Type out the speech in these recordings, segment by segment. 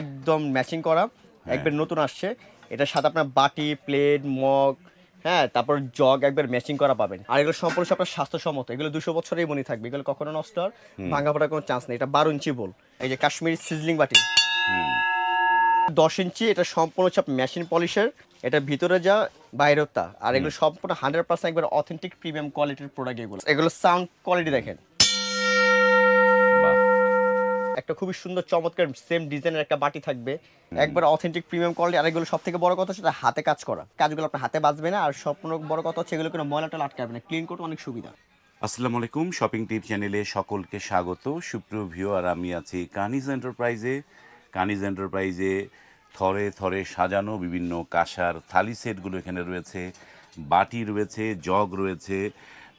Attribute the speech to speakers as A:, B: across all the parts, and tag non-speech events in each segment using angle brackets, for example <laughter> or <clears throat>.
A: একদম ম্যাচিং করা একবার নতুন আসছে। এটার সাথে আপনার বাটি প্লেট মগ হ্যাঁ তারপর জগ একবার ম্যাচিং করা পাবেন। আর এগুলো সম্পূর্ণ সব আপনার স্বাস্থ্যসম্মত। এগুলো দুশো বছরেই মনে থাকবে। এগুলো কখনো নষ্ট আর ভাঙা ফোটার কোনো চান্স নেই। এটা বারো ইঞ্চি বল। এই যে কাশ্মীরি সিজলিং বাটি। দশ ইঞ্চি এটা সম্পূর্ণ হচ্ছে মেশিন পলিশের এটা ভিতরে যা বাইরেও তা। আর এগুলো সম্পূর্ণ হান্ড্রেড পার্সেন্ট একবার অথেন্টিক প্রিমিয়াম কোয়ালিটির প্রোডাক্ট এগুলো। এগুলো সাউন্ড কোয়ালিটি দেখেন। একটা খুবই সুন্দর চমৎকার সেম ডিজাইনের একটা বাটি থাকবে। একবার অথেন্টিক প্রিমিয়াম কোয়ালিটি আর এগুলো সব থেকে বড় কথা সেটা হাতে কাজ করা। কাজগুলো আপনার হাতে বাজবে না আর সম্পূর্ণ বড় কথা হচ্ছে এগুলো কোনো ময়লাটা আটকাবে না। ক্লিন করতে অনেক সুবিধা।
B: আসসালামু আলাইকুম শপিং টিপ চ্যানেলে সকলকে স্বাগত। সুপ্রিয় আর আমি আছি কানিজ এন্টারপ্রাইজে কানিজ এন্টারপ্রাইজে থরে থরে সাজানো বিভিন্ন কাঁসার থালি সেটগুলো এখানে রয়েছে বাটি রয়েছে জগ রয়েছে।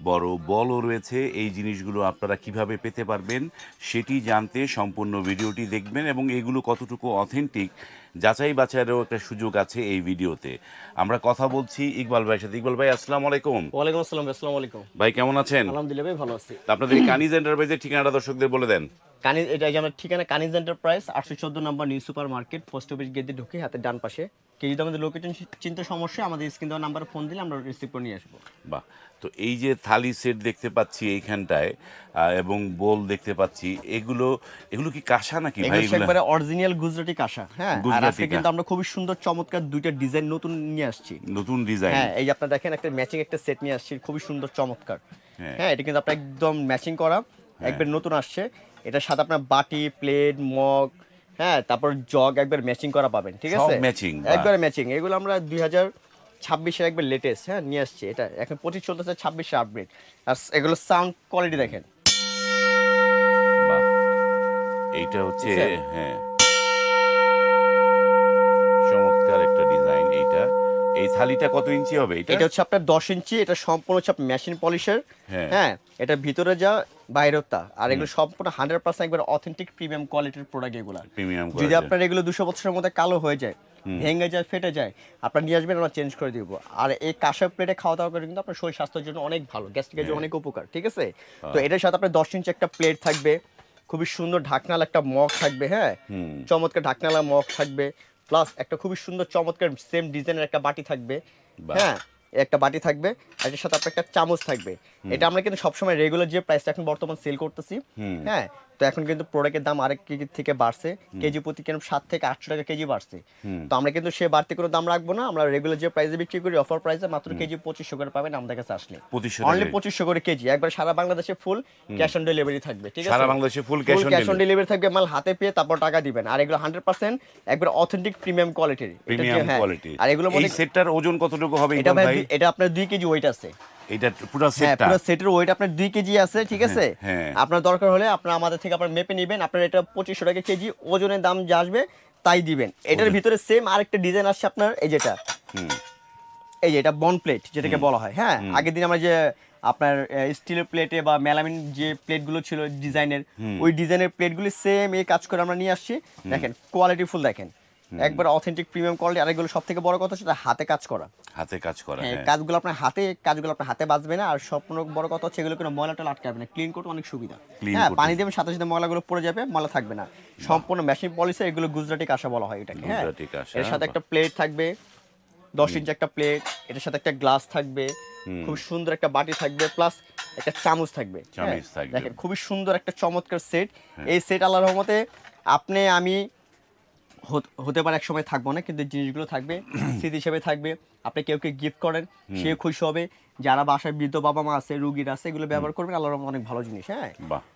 B: বড় বলও রয়েছে। এই জিনিসগুলো আপনারা কীভাবে পেতে পারবেন সেটি জানতে সম্পূর্ণ ভিডিওটি দেখবেন এবং এগুলো কতটুকু অথেন্টিক যাচাই বাছাইয়েরও একটা সুযোগ আছে এই ভিডিওতে। আমরা কথা বলছি ইকবাল ভাইয়ের সাথে। ইকবাল ভাই আসসালামু আলাইকুম।
A: ওয়ালাইকুম আসসালাম আসসালামু আলাইকুম।
B: ভাই কেমন আছেন?
A: আলহামদুলিল্লাহ ভাই ভালো আছি।
B: আপনাদের কানিজ এন্টারপ্রাইজের ঠিকানাটা দর্শকদের বলে দেন।
A: কানিজ এটা যে আমার ঠিকানা কানিজ এন্টারপ্রাইজ আটশো চোদ্দ নম্বর new super market post office gate দিয়ে ঢুকে হাতের ডান পাশে। কেউ যদি আমাদের লোকেশন চিন্তা সমস্যা আমাদের স্ক্রিন নাম্বার ফোন দিলে আমরা রিসিভ করে নিয়ে আসব।
B: বাহ। তো এই যে থালি সেট দেখতে পাচ্ছি এইখানটায় এবং বোল দেখতে পাচ্ছি এগুলো এগুলো কি কাঁসা নাকি ভাই?
A: একবারে অরিজিনাল গুজরাটি কাঁসা হ্যাঁ? আর আজকে কিন্তু আমরা খুবই সুন্দর চমৎকার দুইটা ডিজাইন নতুন নিয়ে আসছি।
B: নতুন ডিজাইন
A: হ্যাঁ এই যে আপনারা দেখেন একটা ম্যাচিং একটা সেট নিয়ে আসছি খুবই সুন্দর চমৎকার।
B: হ্যাঁ।
A: হ্যাঁ এটা কিন্তু আপনার একদম ম্যাচিং করা একবার নতুন আসছে। এটার সাথে আপনার বাটি প্লেট মগ হ্যাঁ তারপর জগ একবার ম্যাচিং করা পাবেন ঠিক আছে?
B: ম্যাচিং
A: একবার ম্যাচিং এগুলো আমরা দুই হাজার ছাব্বিশের একবার লেটেস্ট হ্যাঁ নিয়ে আসছি। এটা এখন পঁচিশ চলতেছে ছাব্বিশে আপডেট আর এগুলো সাউন্ড কোয়ালিটি দেখেন।
B: বাহ। এইটা হচ্ছে হ্যাঁ। চমৎকার একটা ডিজাইন এইটা। এই থালিটা কত ইঞ্চি হবে এটা
A: এটা হচ্ছে আপনার দশ ইঞ্চি এটা সম্পূর্ণ হচ্ছে মেশিন পলিশের
B: হ্যাঁ।
A: হ্যাঁ এটা ভিতরে যা আর এগুলো সম্পূর্ণ হান্ড্রেড পার্সেন্ট একবার অথেন্টিক প্রিমিয়াম কোয়ালিটির প্রোডাক্ট এগুলো।
B: প্রিমিয়াম
A: যদি আপনার এগুলো দুশো বছরের মধ্যে কালো হয়ে যায় ভেঙে যায় ফেটে যায় আপনার নিয়ে আসবেন আমরা চেঞ্জ করে দিব। আর এই কাঁসার প্লেটে খাওয়া দাওয়া করে কিন্তু আপনার শরীর স্বাস্থ্যের জন্য অনেক ভালো। গ্যাস্ট্রিকের জন্য অনেক উপকার ঠিক আছে? তো এটার সাথে আপনার দশ ইঞ্চি একটা প্লেট থাকবে খুবই সুন্দর ঢাকনাল একটা মগ থাকবে হ্যাঁ? চমৎকার ঢাকনালা মগ থাকবে প্লাস একটা খুবই সুন্দর চমৎকার সেম ডিজাইনের একটা বাটি থাকবে হ্যাঁ? একটা বাটি থাকবে আর এটার সাথে আপনার একটা চামচ থাকবে। এটা আমরা কিন্তু সবসময় রেগুলার যে প্রাইসটা এখন বর্তমান সেল করতেছি হ্যাঁ তো এখন কিন্তু প্রোডাক্টের দাম আরেক কেজি থেকে বাড়ছে। কেজি প্রতি কেন সাত থেকে আটশো টাকা কেজি বাড়ছে। তো আমরা কিন্তু সে বাড়তি কোনো দাম রাখব না আমরা রেগুলার যে প্রাইসে বিক্রি করি অফার প্রাইসে মাত্র কেজি পঁচিশশো করে পাবেন আমাদের কাছে আসলে। অনলি পঁচিশশো করে কেজি একবার সারা বাংলাদেশে ফুল ক্যাশ অন ডেলিভারি থাকবে ঠিক আছে?
B: সারা বাংলাদেশে on
A: ক্যাশ অন ডেলিভারি থাকবে মাল হাতে পেয়ে তারপর টাকা দিবেন। আর এগুলো হান্ড্রেড পার্সেন্ট একবার অথেন্টিক প্রিমিয়াম কোয়ালিটির
B: প্রিমিয়াম কোয়ালিটি।
A: আর এগুলো
B: সেটটার ওজন কতটুকু হবে
A: এটা এটা আপনার দুই কেজি ওয়েট আছে।
B: এটা পুরো
A: হ্যাঁ
B: সেটটা
A: পুরো সেটের ওয়েট আপনার দুই কেজি আছে ঠিক আছে?
B: হ্যাঁ।
A: আপনার দরকার হলে আপনার আমাদের থেকে আপনার মেপে নেবেন আপনার এটা পঁচিশশো টাকা কেজি ওজনের দাম যা আসবে তাই দিবেন। এটার ভিতরে সেম আরেকটা ডিজাইন আসছে আপনার এই যেটা। এই যে এটা বন প্লেট যেটাকে বলা হয় হ্যাঁ? আগের দিন আমরা যে আপনার স্টিলের প্লেটে বা মেলামিন যে প্লেটগুলো ছিল ডিজাইনের ওই ডিজাইনের প্লেটগুলি সেম এই কাজ করে আমরা নিয়ে আসছি। দেখেন কোয়ালিটি ফুল দেখেন। একবার অথেন্টিক প্রিমিয়াম কোয়ালিটি আর এগুলো সব থেকে বড় কথা সেটা হাতে কাজ করা।
B: হাতে কাজ করা
A: হ্যাঁ
B: হ্যাঁ।
A: কাজগুলো আপনার হাতে কাজগুলো আপনার হাতে বাজবে না। আর সম্পূর্ণ বড় কথা হচ্ছে এগুলো কোনো ময়লা ময়লাটা আটকাবে না। ক্লিন করতে অনেক সুবিধা। হ্যাঁ পানি দেবেন সাথে সাথে ময়লাগুলো পড়ে যাবে ময়লা থাকবে না। সম্পূর্ণ মেশিন পলিসে এগুলো গুজরাটি কাঁসা বলা হয় এটাকে হ্যাঁ। এর সাথে একটা প্লেট থাকবে দশ ইঞ্চি একটা প্লেট এটার সাথে একটা গ্লাস থাকবে খুব সুন্দর একটা বাটি থাকবে প্লাস একটা চামচ থাকবে হ্যাঁ,
B: থাকবে।
A: দেখেন খুবই সুন্দর একটা চমৎকার সেট এই সেট আল্লাহর রহমতে আপনি আমি হত- পারে এক সময় থাকব না কিন্তু জিনিসগুলো থাকবে <clears throat> স্মৃতি হিসেবে থাকবে আপনি কেউ কেউ গিফট করেন সে খুশি হবে যারা বাসায় বৃদ্ধ বাবা মা আছে রুগীর আছে এগুলো ব্যবহার করবেন আল্লাহর অনেক ভালো জিনিস হ্যাঁ?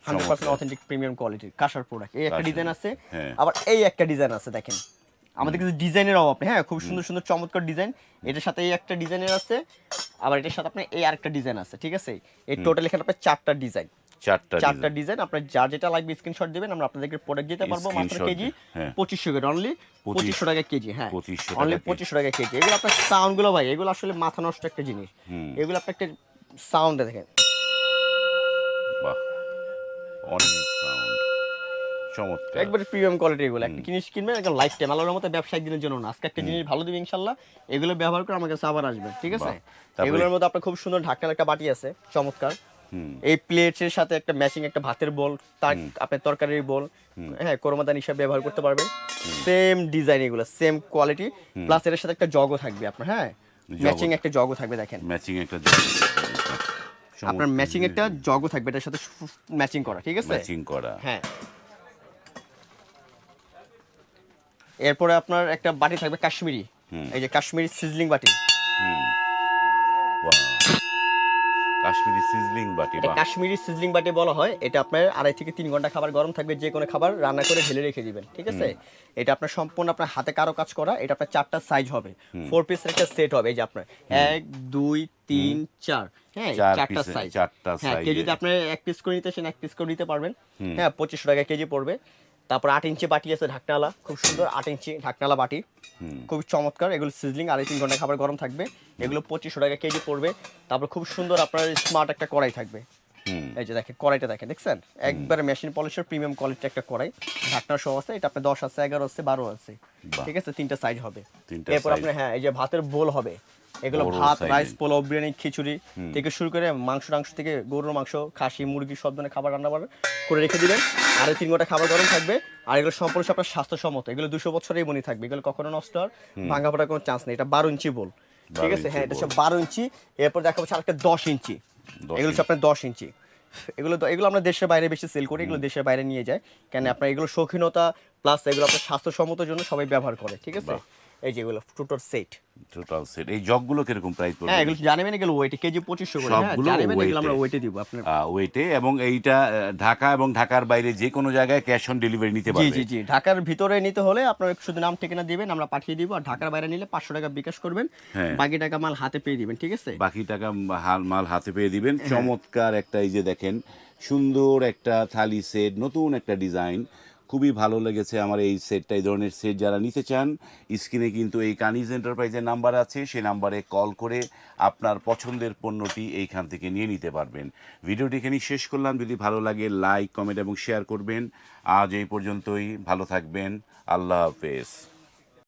A: হান্ড্রেড পার্সেন্ট অথেন্টিক প্রিমিয়াম কোয়ালিটির কাঁসার প্রোডাক্ট এই একটা ডিজাইন আছে
B: হ্যাঁ।
A: আবার এই একটা ডিজাইন আছে দেখেন। আমাদের কিছু ডিজাইনের অভাব হ্যাঁ? খুব সুন্দর সুন্দর চমৎকার ডিজাইন এটার সাথে এই একটা ডিজাইনের আছে আবার এটার সাথে আপনার এই আরেকটা ডিজাইন আছে ঠিক আছে? এই টোটাল এখানে আপনার চারটা ডিজাইন
B: চারটা
A: চারটা ডিজাইন আপনার যার যেটা লাগবে স্ক্রিনশট দিবেন আমরা আপনাদেরকে প্রোডাক্ট দিতে পারব মাত্র কেজি
B: হ্যাঁ।
A: পঁচিশশো করে অনলি পঁচিশশো টাকা কেজি হ্যাঁ।
B: 2500
A: অনলি পঁচিশশো টাকা কেজি। এগুলো আপনার সাউন্ডগুলো ভাই এগুলো আসলে মাথা নষ্ট একটা জিনিস। এগুলো আপনার একটা সাউন্ড দেখেন।
B: বাহ অনেক সাউন্ড চমৎকার।
A: একবারে প্রিমিয়াম কোয়ালিটি এগুলো। একটা জিনিস কিনবেন একদম লাইফ টাইম আল্লাহর মতো ব্যবসায়িক দিনের জন্য না। আজকে একটা জিনিস ভালো দিবে ইনশাল্লাহ এগুলো ব্যবহার করে আমার কাছে আবার আসবে ঠিক আছে? এগুলোর মধ্যে আপনার খুব সুন্দর ঢাকনার একটা বাটি আছে চমৎকার। এই প্লেটের সাথে একটা ম্যাচিং একটা ভাতের বোল তার আপনার তরকারির বোল হ্যাঁ কোরমাদান হিসাবে ব্যবহার করতে পারবেন সেম ডিজাইন এগুলো সেম কোয়ালিটি প্লাস এর সাথে একটা জগও থাকবে আপনার হ্যাঁ? ম্যাচিং একটা জগও থাকবে দেখেন।
B: ম্যাচিং একটা
A: আপনার ম্যাচিং একটা জগও থাকবে এটার সাথে ম্যাচিং করা ঠিক আছে?
B: ম্যাচিং করা।
A: হ্যাঁ। এরপরে আপনার একটা বাটি থাকবে কাশ্মীরি। এই যে কাশ্মীরি সিজলিং বাটি।
B: কাশ্মীরি সিজলিং বাটি
A: এটা কাশ্মীরি সিজলিং বাটি বলা হয় এটা আপনার আড়াই থেকে তিন ঘণ্টা খাবার গরম থাকবে যে কোনো খাবার রান্না করে ঢেলে রেখে দিবেন ঠিক আছে? এটা আপনার সম্পূর্ণ আপনার হাতে কারও কাজ করা এটা আপনার চারটা সাইজ হবে। ফোর পিসের একটা সেট হবে এই যে আপনার। এক দুই তিন চার। হ্যাঁ
B: চার
A: চারটা সাইজ
B: চারটা
A: হ্যাঁ কেউ যদি আপনি এক পিস করে নিতে চান এক পিস করে নিতে পারবেন। হ্যাঁ পঁচিশশো টাকা কেজি পড়বে। তারপর আট ইঞ্চি বাটি আছে ঢাকনালা খুব সুন্দর আট ইঞ্চি ঢাকনালা বাটি। খুব চমৎকার এগুলো সিজলিং আড়াই তিন ঘণ্টা খাবার গরম থাকবে। এগুলো পঁচিশশো টাকা কেজি পড়বে। তারপর খুব সুন্দর আপনার স্মার্ট একটা কড়াই থাকবে। এই যে দেখেন কড়াইটা দেখেন দেখছেন? একবারে মেশিন পলিশের প্রিমিয়াম কোয়ালিটির একটা কড়াই। ঢাকনা সহ আছে এটা আপনার দশ আছে এগারো আছে বারো আছে। ঠিক আছে? তিনটা সাইজ হবে। এরপর আপনার হ্যাঁ এই যে ভাতের বোল হবে। এগুলো ভাত রাইস পোলাও বিরিয়ানি খিচুড়ি থেকে শুরু করে মাংস টাংস থেকে গরুর মাংস খাসি মুরগি সব ধরনের খাবার রান্না করে রেখে দিবেন। আর এই তিন ঘণ্টা খাবার গরম থাকবে। আর এগুলো সম্পূর্ণ আপনার স্বাস্থ্যসম্মত। এগুলো দুশো বছরেই মনে থাকবে। এগুলো কখনো নষ্ট হওয়ার ভাঙা ফোটার কোনো চান্স নেই। এটা বারো ইঞ্চি বোল। ঠিক আছে? হ্যাঁ এটা। হচ্ছে বারো ইঞ্চি। এরপর দেখা যাচ্ছে আরেকটা দশ ইঞ্চি। এগুলো হচ্ছে আপনার দশ ইঞ্চি। এগুলো এগুলো আমরা দেশের বাইরে বেশি সেল করি। এগুলো দেশের বাইরে নিয়ে যায়। কেন? আপনার এগুলো শৌখিনতা প্লাস এগুলো আপনার স্বাস্থ্যসম্মত জন্য সবাই ব্যবহার করে। ঠিক আছে? এই টোটাল সেট
B: টোটাল সেট এই জগগুলো কীরকম প্রাইস পড়বে?
A: হ্যাঁ এগুলো জানেন এগুলো ওয়েটে কেজি পঁচিশশো করে। হ্যাঁ
B: সবগুলো
A: এগুলো। আমরা ওয়েটে দিব আপনার।
B: ওয়েটে এবং এইটা ঢাকা এবং ঢাকার বাইরে যে কোনো জায়গায় ক্যাশ অন ডেলিভারি নিতে পারবে।
A: জি জি। ঢাকার ভিতরে নিতে হলে আপনার শুধু নাম ঠিকানা দিবেন আমরা পাঠিয়ে দিব। আর ঢাকার বাইরে নিলে পাঁচশো টাকা বিকাশ করবেন।
B: হ্যাঁ।
A: বাকি টাকা মাল হাতে পেয়ে দিবেন ঠিক আছে?
B: বাকি টাকা মাল হাতে পেয়ে দিবেন।
A: হ্যাঁ।
B: চমৎকার একটা এই যে দেখেন সুন্দর একটা থালি সেট নতুন একটা ডিজাইন খুবই ভালো লেগেছে আমার এই সেটটা এই ধরনের সেট যারা নিতে চান স্ক্রিনে কিন্তু এই কানিজ এন্টারপ্রাইজের নাম্বার আছে সেই নাম্বারে কল করে আপনার পছন্দের পণ্যটি এইখান থেকে নিয়ে নিতে পারবেন। ভিডিওটি এখানেই শেষ করলাম। যদি ভালো লাগে লাইক কমেন্ট এবং শেয়ার করবেন। আজ এই পর্যন্তই। ভালো থাকবেন। আল্লাহ হাফেজ।